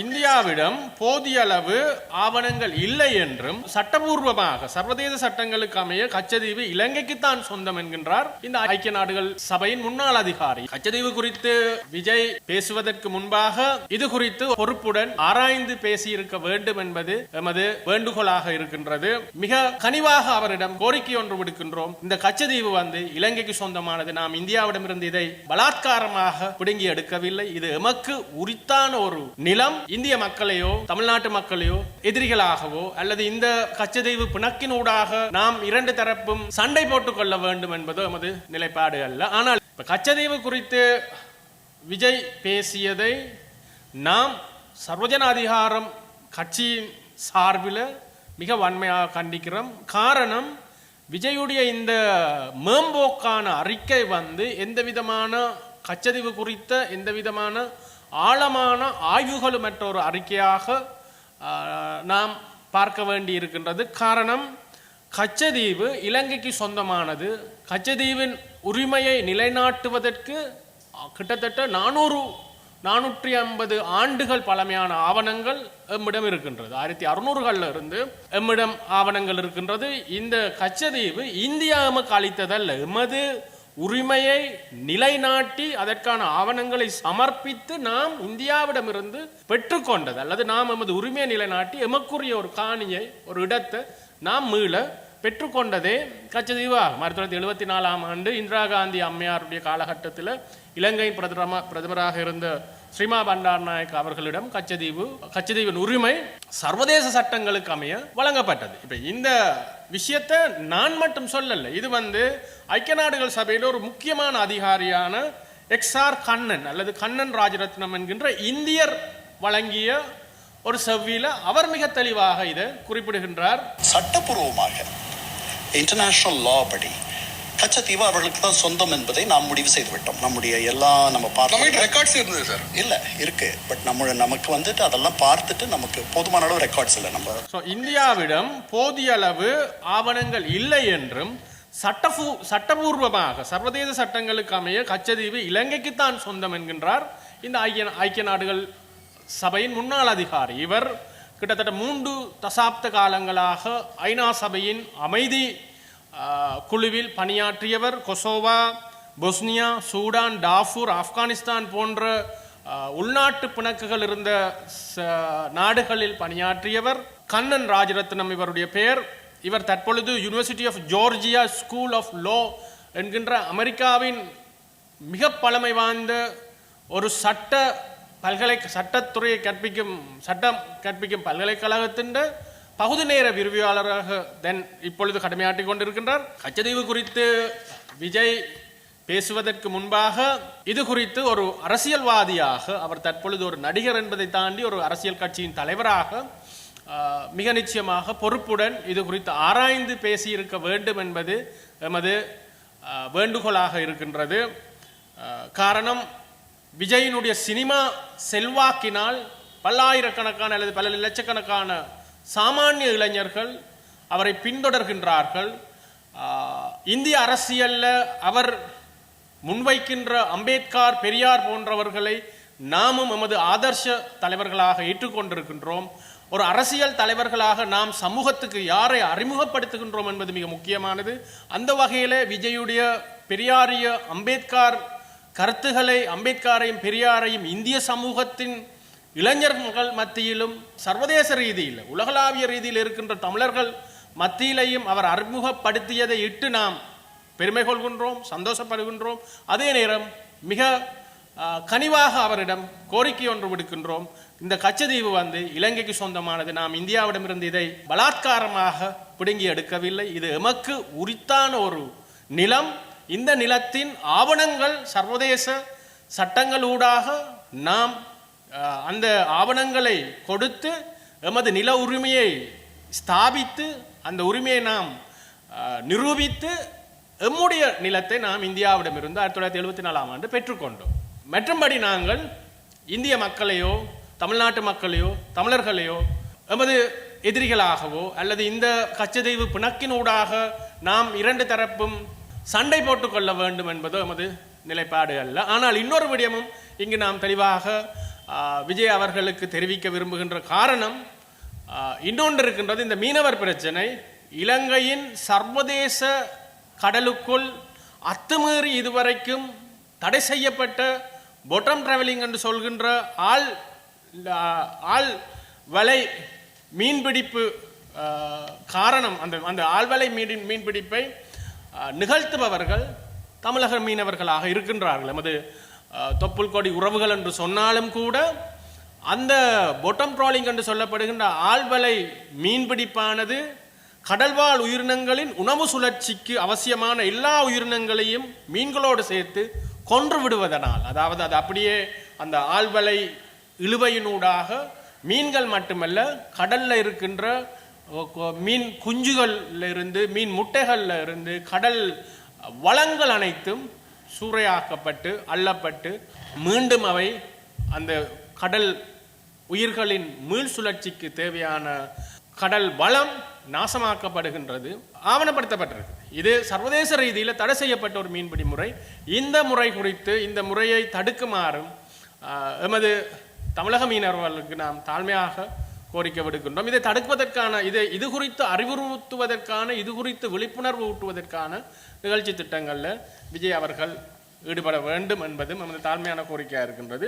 இந்தியாவிடம் போதிய அளவு ஆவணங்கள் இல்லை என்றும் சட்டபூர்வமாக சர்வதேச சட்டங்களுக்கு அமைய கச்சதீவு இலங்கைக்குத்தான் சொந்தம் என்கின்றார். இந்த ஐக்கிய நாடுகள் சபையின் முன்னாள் அதிகாரி. கச்சதீவு குறித்து விஜய் பேசுவதற்கு முன்பாக இது குறித்து பொறுப்புடன் ஆராய்ந்து பேசியிருக்க வேண்டும் என்பது எமது வேண்டுகோளாக இருக்கின்றது. மிக கனிவாக அவரிடம் கோரிக்கை ஒன்று விடுக்கின்றோம். இந்த கச்சதீவு வந்து இலங்கைக்கு சொந்தமானது. நாம் இந்தியாவிடமிருந்து இதை பலாத்காரமாக பிடுங்கி எடுக்கவில்லை. இது எமக்கு உரித்தான ஒரு நிலம். இந்திய மக்களையோ தமிழ்நாட்டு மக்களையோ எதிரிகளாகவோ அல்லது இந்த கச்சதெய்வு பிணக்கினூடாக நாம் இரண்டு தரப்பும் சண்டை போட்டுக் கொள்ள வேண்டும் என்பது எமது நிலைப்பாடு அல்ல. ஆனால் இப்ப கச்சதெய்வு குறித்து விஜய் பேசியதை நாம் சர்வஜன அதிகாரம் கட்சியின் சார்பில் மிக வன்மையாக கண்டிக்கிறோம். காரணம் விஜயுடைய இந்த மேம்போக்கான அறிக்கை வந்து எந்த விதமான கச்சதிவு குறித்த எந்த விதமான ஆழமான ஆய்வுகளும் மற்ற ஒரு அறிக்கையாக நாம் பார்க்க வேண்டி இருக்கின்றது காரணம் கச்சதீவு இலங்கைக்கு சொந்தமானது. கச்சதீவின் உரிமையை நிலைநாட்டுவதற்கு கிட்டத்தட்ட நானூறு நானூற்றி ஐம்பது ஆண்டுகள் பழமையான ஆவணங்கள் எம்மிடம் இருக்கின்றது. ஆயிரத்தி அறுநூறுகளில் இருந்து எம்மிடம் ஆவணங்கள் இருக்கின்றது. இந்த கச்சதீவு இந்தியா எமக்கு அளித்ததல்ல. எமது உரிமையை நிலைநாட்டி அதற்கான ஆவணங்களை சமர்ப்பித்து நாம் இந்தியாவிடமிருந்து பெற்றுக்கொண்டது. அல்லது நாம் எமது உரிமையை நிலைநாட்டி எமக்குரிய ஒரு காணியை ஒரு இடத்தை நாம் மீள பெற்றுக்கொண்டதே. கச்சதீவு ஆயிரத்தி தொள்ளாயிரத்தி எழுபத்தி நாலாம் ஆண்டு இந்திரா காந்தி அம்மையாருடைய காலகட்டத்தில் இலங்கை பிரதம பிரதமராக இருந்த ஸ்ரீமா பண்டார் நாயக் அவர்களிடம் கச்சதீவு கச்சதீவின் உரிமை சர்வதேச சட்டங்களுக்கு அமைய வழங்கப்பட்டது. இப்போ இந்த விஷயத்தை நான் மட்டும் சொல்லலை. இது வந்து ஐக்கிய நாடுகள் சபையில் ஒரு முக்கியமான அதிகாரியான எக்ஸ்ஆர் கண்ணன் அல்லது கண்ணன் ராஜரத்னம் என்கின்ற இந்தியர் வழங்கிய ஒரு செவ்வியில் அவர் மிக தெளிவாக இதை குறிப்பிடுகின்றார். சட்டப்பூர்வமாக இன்டர்நேஷனல் லா படி கச்சத்தீவு அவர்களுக்கு தான் சொந்தம் என்பதை நாம் முடிவு செய்து விட்டோம். நம்முடைய எல்லா நம்ம பார்த்து ரெக்கார்ட்ஸ் இருந்தது சார் இல்ல இருக்கு. பட் நம்ம நமக்கு வந்துட்டு அதெல்லாம் பார்த்துட்டு நமக்கு போதுமான அளவு ரெக்கார்ட்ஸ் இல்லை. நம்ம ஸோ இந்தியாவிடம் போதிய அளவு ஆவணங்கள் இல்லை என்றும் சட்டபூ சட்டபூர்வமாக சர்வதேச சட்டங்களுக்கு அமைய கச்சதீவு இலங்கைக்குத்தான் சொந்தம் என்கின்றார். இந்த ஐக்கிய ஐக்கிய நாடுகள் சபையின் முன்னாள் அதிகாரி. இவர் கிட்டத்தட்ட மூன்று தசாப்த காலங்களாக ஐநா சபையின் அமைதி குழுவில் பணியாற்றியவர் Kosovo Bosnia Sudan Darfur Afghanistan போன்ற உள்நாட்டு பிணக்குகள் இருந்த ச- நாடுகளில் பணியாற்றியவர் கண்ணன் ராஜரத்னம் இவருடைய பெயர். இவர் தற்பொழுது university of Georgia school of law என்கின்ற அமெரிக்காவின் மிக பழமை வாய்ந்த ஒரு சட்ட பல்கலை சட்டத்துறையை கற்பிக்கும் சட்டம் கற்பிக்கும் பல்கலைக்கழகத்தின் பகுதி நேர விரிவியாளராக தென் இப்பொழுது கடமையாற்றிக் கொண்டிருக்கின்றார். கச்சதீவு குறித்து விஜய் பேசுவதற்கு முன்பாக இது குறித்து ஒரு அரசியல்வாதியாக அவர் தற்பொழுது ஒரு நடிகர் என்பதை தாண்டி ஒரு அரசியல் கட்சியின் தலைவராக மிக நிச்சயமாக பொறுப்புடன் இது குறித்து ஆராய்ந்து பேசியிருக்க வேண்டும் என்பது எமது வேண்டுகோளாக இருக்கின்றது. காரணம் விஜயினுடைய சினிமா செல்வாக்கினால் பல்லாயிரக்கணக்கான அல்லது பல லட்சக்கணக்கான சாமானிய இளைஞர்கள் அவரை பின்தொடர்கின்றார்கள். இந்திய அரசியலில் அவர் முன்வைக்கின்ற அம்பேத்கர் பெரியார் போன்றவர்களை நாமும் எமது ஆதர்ஷ தலைவர்களாக ஏற்றுக்கொண்டிருக்கின்றோம். ஒரு அரசியல் தலைவர்களாக நாம் சமூகத்துக்கு யாரை அறிமுகப்படுத்துகின்றோம் என்பது மிக முக்கியமானது. அந்த வகையில் விஜயுடைய பெரியாரிய அம்பேத்கர் கருத்துக்களை அம்பேத்கரையும் பெரியாரையும் இந்திய சமூகத்தின் இளைஞர்கள் மத்தியிலும் சர்வதேச ரீதியில் உலகளாவிய ரீதியில் இருக்கின்ற தமிழர்கள் மத்தியிலையும் அவர் அறிமுகப்படுத்தியதை இட்டு நாம் பெருமை கொள்கின்றோம் சந்தோஷப்படுகின்றோம். அதே நேரம் மிக கனிவாக அவரிடம் கோரிக்கை ஒன்று விடுக்கின்றோம். இந்த கச்சதீவு வந்து இலங்கைக்கு சொந்தமானது. நாம் இந்தியாவிடமிருந்து இதை பலாத்காரமாக பிடுங்கி எடுக்கவில்லை. இது எமக்கு உரித்தான ஒரு நிலம். இந்த நிலத்தின் ஆவணங்கள் சர்வதேச சட்டங்களூடாக நாம் அந்த ஆவணங்களை கொடுத்து எமது நில உரிமையை ஸ்தாபித்து அந்த உரிமையை நாம் நிரூபித்து எம்முடைய நிலத்தை நாம் இந்தியாவிடமிருந்து ஆயிரத்தி தொள்ளாயிரத்தி எழுபத்தி நாலாம் ஆண்டு பெற்றுக்கொண்டோம். மற்றும்படி நாங்கள் இந்திய மக்களையோ தமிழ்நாட்டு மக்களையோ தமிழர்களையோ எமது எதிரிகளாகவோ அல்லது இந்த கச்சதீவு பிணக்கினூடாக நாம் இரண்டு தரப்பும் சண்டை போட்டுக்கொள்ள வேண்டும் என்பது எமது நிலைப்பாடு அல்ல. ஆனால் இன்னொரு விடயமும் இங்கு நாம் தெளிவாக விஜய் அவர்களுக்கு தெரிவிக்க விரும்புகின்ற காரணம் இன்னொன்று இருக்கின்றது இந்த மீனவர் பிரச்சனை. இலங்கையின் சர்வதேச கடலுக்குள் அத்துமீறி இதுவரைக்கும் தடை செய்யப்பட்ட பொட்டம் டிராவலிங் என்று சொல்கின்ற ஆள் ஆள் வலை மீன்பிடிப்பு காரணம் அந்த அந்த ஆழ்வலை மீன் மீன்பிடிப்பை நிகழ்த்துபவர்கள் தமிழக மீனவர்களாக இருக்கின்றார்கள். எமது தொப்புள் கொடி உறவுகள் என்று சொன்னாலும் கூட அந்த பொட்டம் ட்ராலிங் என்று சொல்லப்படுகின்ற ஆழ்வலை மீன்பிடிப்பானது கடல்வாழ் உயிரினங்களின் உணவு சுழற்சிக்கு அவசியமான எல்லா உயிரினங்களையும் மீன்களோடு சேர்த்து கொன்று விடுவதனால் அதாவது அது அப்படியே அந்த ஆழ்வலை இழுவையினூடாக மீன்கள் மட்டுமல்ல கடல்ல இருக்கின்ற மீன் குஞ்சுகள்ல இருந்து மீன் முட்டைகள்ல இருந்து கடல் வளங்கள் அனைத்தும் சூறையாக்கப்பட்டு அள்ளப்பட்டு மீண்டும் அவை அந்த கடல் உயிர்களின் மீள் சுழற்சிக்கு தேவையான கடல் வளம் நாசமாக்கப்படுகின்றது ஆவணப்படுத்தப்பட்டிருக்கு. இது சர்வதேச ரீதியில் தடை செய்யப்பட்ட ஒரு மீன்பிடி முறை. இந்த முறை குறித்து இந்த முறையை தடுக்குமாறும் எமது தமிழக மீனவர்களுக்கு நாம் தாழ்மையாக கோரிக்கை விடுக்கின்றோம். இதை தடுப்பதற்கான இதை இது குறித்து அறிவுறுத்துவதற்கான இது குறித்து விழிப்புணர்வு ஊட்டுவதற்கான நிகழ்ச்சி திட்டங்களில் விஜய் அவர்கள் ஈடுபட வேண்டும் என்பதும் நமது தாழ்மையான கோரிக்கையாக இருக்கின்றது.